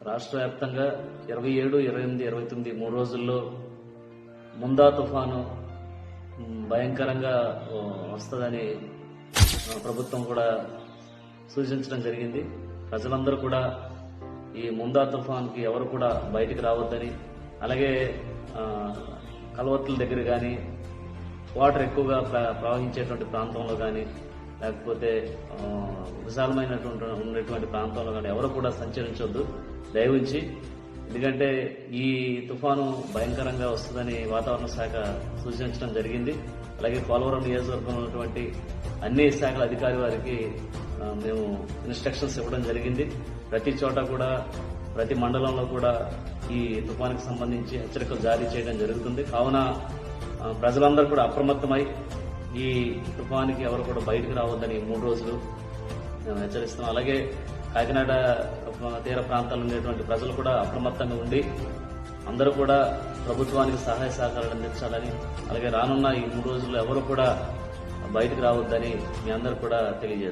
రాష్ట్ర వ్యాప్తంగా ఇరవై ఏడు ఇరవై ఎనిమిది ఇరవై తొమ్మిది మూడు రోజుల్లో ముందా తుఫాను భయంకరంగా వస్తుందని ప్రభుత్వం కూడా సూచించడం జరిగింది. ప్రజలందరూ కూడా ఈ ముందా తుఫాన్కి ఎవరు కూడా బయటికి రావద్దని అలాగే కలవత్తుల దగ్గర కానీ వాటర్ ఎక్కువగా ప్ర- ప్రవహించేటువంటి ప్రాంతంలో కానీ లేకపోతే విశాలమైనటువంటి ఉన్నటువంటి ప్రాంతంలో కానీ ఎవరు కూడా సంచరించొద్దు. దయవుంచి ఎందుకంటే ఈ తుఫాను భయంకరంగా వస్తుందని వాతావరణ శాఖ సూచించడం జరిగింది. అలాగే పోలవరం నియోజకవర్గంలో ఉన్నటువంటి అన్ని శాఖల అధికారి వారికి మేము ఇన్స్ట్రక్షన్స్ ఇవ్వడం జరిగింది. ప్రతి చోట కూడా ప్రతి మండలంలో కూడా ఈ తుఫానికి సంబంధించి హెచ్చరికలు జారీ చేయడం జరుగుతుంది. కావున ప్రజలందరూ కూడా అప్రమత్తమై ఈ తుఫానికి ఎవరు కూడా బయటకు రావద్దని ఈ మూడు రోజులు మేము హెచ్చరిస్తున్నాం. అలాగే కాకినాడ తీర ప్రాంతాల్లో ఉండేటువంటి ప్రజలు కూడా అప్రమత్తంగా ఉండి అందరూ కూడా ప్రభుత్వానికి సహాయ సహకారాలు అందించాలని అలాగే రానున్న ఈ మూడు రోజుల్లో ఎవరు కూడా బయటకు రావద్దని మీ అందరూ కూడా తెలియజేస్తారు